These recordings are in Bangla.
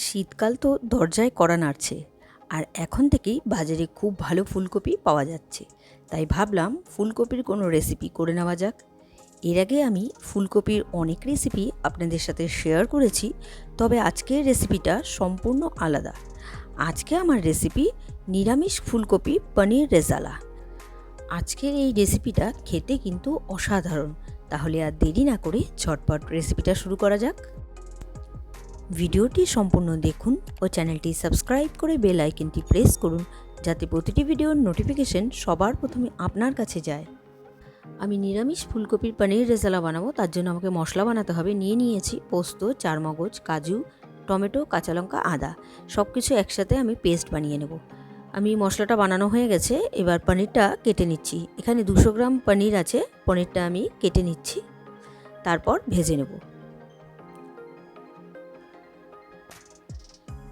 শীতকাল তো দরজায় কড়া নাড়ছে, আর এখন থেকেই বাজারে খুব ভালো ফুলকপি পাওয়া যাচ্ছে। তাই ভাবলাম ফুলকপির কোনো রেসিপি করে নেওয়া যাক। এর আগে আমি ফুলকপির অনেক রেসিপি আপনাদের সাথে শেয়ার করেছি, তবে আজকের রেসিপিটা সম্পূর্ণ আলাদা। আজকে আমার রেসিপি নিরামিষ ফুলকপি পনির রেজালা। আজকের এই রেসিপিটা খেতে কিন্তু অসাধারণ। তাহলে আর দেরি না করে ঝটপট রেসিপিটা শুরু করা যাক। ভিডিওটি সম্পূর্ণ দেখুন ও চ্যানেলটি সাবস্ক্রাইব করে বেল আইকনটি প্রেস করুন যাতে প্রতিটি ভিডিওর নোটিফিকেশন সবার প্রথমে আপনার কাছে যায়। আমি নিরামিষ ফুলকপির পনির রেজালা বানাবো, তার জন্য আমাকে মশলা বানাতে হবে। নিয়ে নিয়েছি পোস্ত, চারমগজ, কাজু, টমেটো, কাঁচা লঙ্কা, আদা। সব কিছু একসাথে আমি পেস্ট বানিয়ে নেব। আমি মশলাটা বানানো হয়ে গেছে, এবার পনিরটা কেটে নিচ্ছি। এখানে দুশো গ্রাম পনির আছে, পনিরটা আমি কেটে নিচ্ছি। তারপর ভেজে নেব।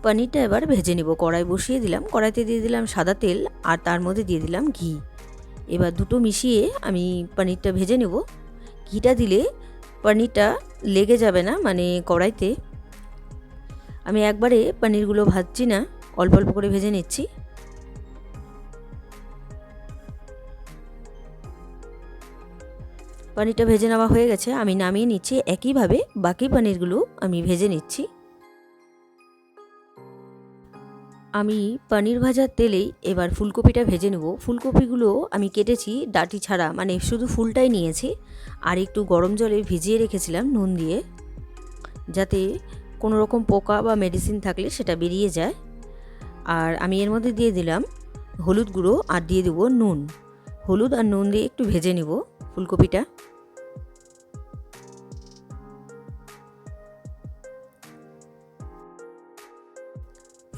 পনিরটা এবার ভেজে নেব। কড়াই বসিয়ে দিলাম। কড়াইতে দিয়ে দিলাম সাদা তেল আর তার মধ্যে দিয়ে দিলাম ঘি। এবার দুটো মিশিয়ে আমি পনিরটা ভেজে নেব। ঘিটা দিলে পনিরটা লেগে যাবে না মানে কড়াইতে। আমি একবারে পনিরগুলো ভাজছি না, অল্প অল্প করে ভেজে নিচ্ছি। পনিরটা ভেজে নেওয়া হয়ে গেছে। আমি নামিয়ে নিচ্ছি। একইভাবে বাকি পনিরগুলো আমি ভেজে নিচ্ছি। আমি পনির ভাজার তেলেই এবার ফুলকপিটা ভেজে নেব। ফুলকপিগুলো আমি কেটেছি ডাটি ছাড়া মানে শুধু ফুলটাই নিয়েছি। আর একটু গরম জলে ভিজিয়ে রেখেছিলাম নুন দিয়ে, যাতে কোনো রকম পোকা বা মেডিসিন থাকলে সেটা বেরিয়ে যায়। আর আমি এর মধ্যে দিয়ে দিলাম হলুদ গুঁড়ো আর দিয়ে দেবো নুন। হলুদ আর নুন দিয়ে একটু ভেজে নেব ফুলকপিটা।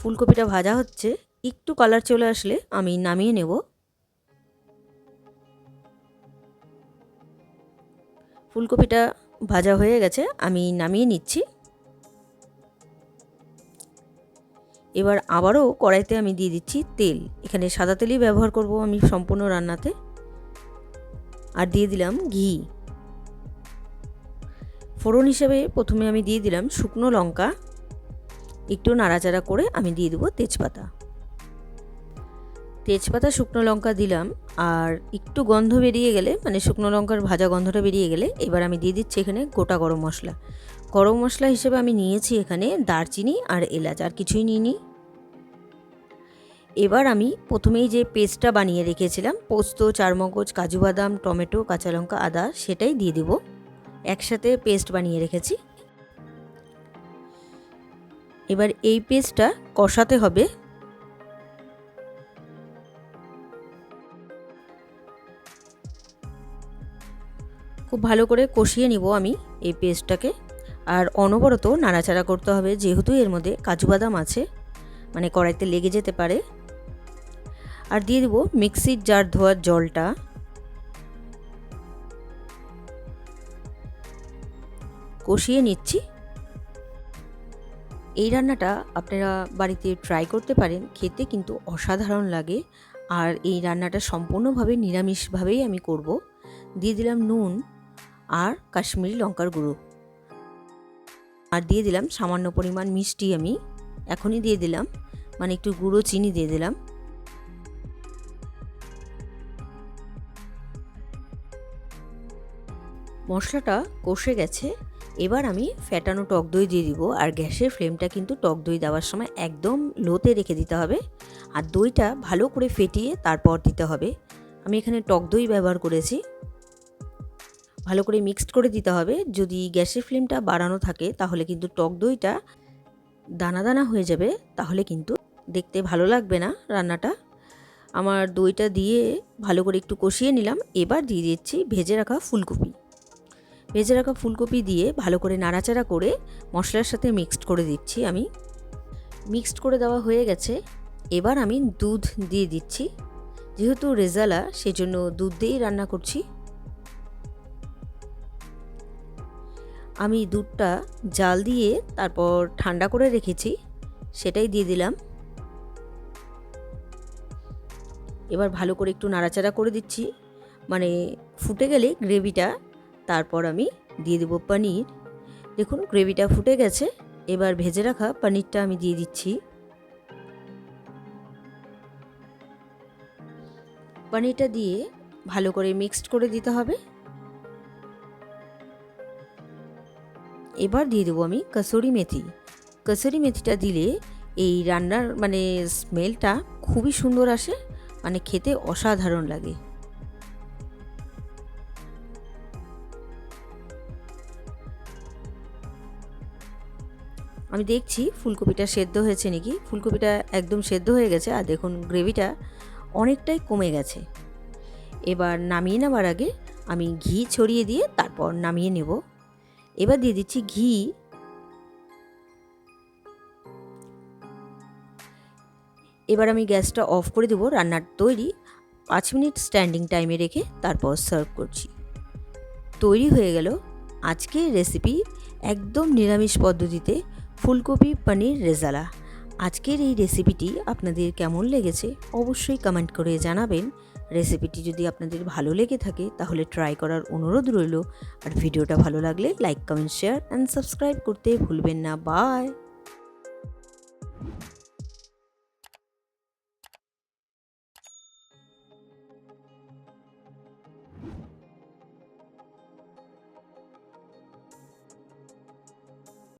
ফুলকপিটা ভাজা হচ্ছে, একটু কালার চলে আসলে আমি নামিয়ে নেব। ফুলকপিটা ভাজা হয়ে গেছে, আমি নামিয়ে নিচ্ছি। এবার আবারও কড়াইতে আমি দিয়ে দিচ্ছি তেল। এখানে সাদা তেলই ব্যবহার করব আমি সম্পূর্ণ রান্নাতে। আর দিয়ে দিলাম ঘি। ফোড়ন হিসেবে প্রথমে আমি দিয়ে দিলাম শুকনো লঙ্কা। একটু নাড়াচাড়া করে আমি দিয়ে দেবো তেজপাতা। তেজপাতা, শুকনো লঙ্কা দিলাম, আর একটু গন্ধ বেরিয়ে গেলে মানে শুকনো লঙ্কার ভাজা গন্ধটা বেরিয়ে গেলে, এবার আমি দিয়ে দিচ্ছি এখানে গোটা গরম মশলা। গরম মশলা হিসেবে আমি নিয়েছি এখানে দারচিনি আর এলাচ, আর কিছুই নিইনি। এবার আমি প্রথমেই যে পেস্টটা বানিয়ে রেখেছিলাম, পোস্ত, চারমগজ, কাজু বাদাম, টমেটো, কাঁচা লঙ্কা, আদা, সেটাই দিয়ে দেবো। একসাথে পেস্ট বানিয়ে রেখেছি। এবার এই পেস্টটা কষাতে হবে। খুব ভালো করে কষিয়ে নিব আমি এই পেস্টটাকে। আর অনবরত নাড়াচাড়া করতে হবে, যেহেতু এর মধ্যে কাজু বাদাম আছে মানে কড়াইতে লেগে যেতে পারে। আর দিয়ে দেবো মিক্সির জার ধোয়ার জলটা। কষিয়ে নিচ্ছি। এই রান্নাটা আপনারা বাড়িতে ট্রাই করতে পারেন, খেতে কিন্তু অসাধারণ লাগে। আর এই রান্নাটা সম্পূর্ণভাবে নিরামিষভাবেই আমি করব। দিয়ে দিলাম নুন আর কাশ্মীরি লঙ্কার গুঁড়ো। আর দিয়ে দিলাম সামান্য পরিমাণ মিষ্টি আমি। এখনই দিয়ে দিলাম মানে একটু গুঁড়ো চিনি দিয়ে দিলাম। মশলাটা কষে গেছে। এবার আমি ফ্যাটানো টক দই দিয়ে দিব আর গ্যাসের ফ্লেমটা কিন্তু টক দই দেওয়ার সময় একদম লোতে রেখে দিতে হবে আর দইটা ভালো করে ফেটিয়ে তারপর দিতে হবে। আমি এখানে টক দই ব্যবহার করেছি। ভালো করে মিক্সড করে দিতে হবে। যদি গ্যাসের ফ্লেমটা বাড়ানো থাকে তাহলে কিন্তু টক দইটা দানা দানা হয়ে যাবে, তাহলে কিন্তু দেখতে ভালো লাগবে না রান্নাটা। আমার দইটা দিয়ে ভালো করে একটু কষিয়ে নিলাম। এবার দিয়ে দিচ্ছি ভেজে রাখা ফুলকপি। ভেজে রাখা ফুলকপি দিয়ে ভালো করে নাড়াচাড়া করে মশলার সাথে মিক্সড করে দিচ্ছি আমি। মিক্সড করে দেওয়া হয়ে গেছে। এবার আমি দুধ দিয়ে দিচ্ছি। যেহেতু রেজালা, সেজন্য দুধ দিয়েই রান্না করছি। আমি দুধটা জাল দিয়ে তারপর ঠান্ডা করে রেখেছি। সেটাই দিয়ে দিলাম। এবার ভালো করে একটু নাড়াচাড়া করে দিচ্ছি। মানে ফুটে গেলে গ্রেভিটা তারপর আমি দিয়ে দেবো পনির। দেখুন, গ্রেভিটা ফুটে গেছে। এবার ভেজে রাখা পনিরটা আমি দিয়ে দিচ্ছি। পনিরটা দিয়ে ভালো করে মিক্সড করে দিতে হবে। এবার দিয়ে দেবো আমি কসুরি মেথি। কসুরি মেথিটা দিলে এই রান্নার মানে স্মেলটা খুবই সুন্দর আসে। মানে খেতে অসাধারণ লাগে। আমি দেখছি ফুলকপিটা সেদ্ধ হয়েছে নাকি? ফুলকপিটা একদম সেদ্ধ হয়ে গেছে আর দেখুন গ্রেভিটা অনেকটাই কমে গেছে। এবার নামিয়ে নেওয়ার আগে আমি ঘি ছড়িয়ে দিয়ে তারপর নামিয়ে নেব। এবার দিয়ে দিচ্ছি ঘি। এবার আমি গ্যাসটা অফ করে দেবো রান্নার তৈরি। পাঁচ মিনিট স্ট্যান্ডিং টাইমে রেখে তারপর সার্ভ করছি। তৈরি হয়ে গেল আজকের রেসিপি একদম নিরামিষ পদ্ধতিতে ফুলকপি, পনির, রেজালা। আজকের এই রেসিপিটি আপনাদের কেমন লেগেছে অবশ্যই কমেন্ট করে জানাবেন। রেসিপিটি যদি আপনাদের ভালো লেগে থাকে তাহলে ট্রাই করার অনুরোধ রইল। আর ভিডিওটা ভালো লাগলে like, comment, share and subscribe করতে ভুলবেন না। বাই!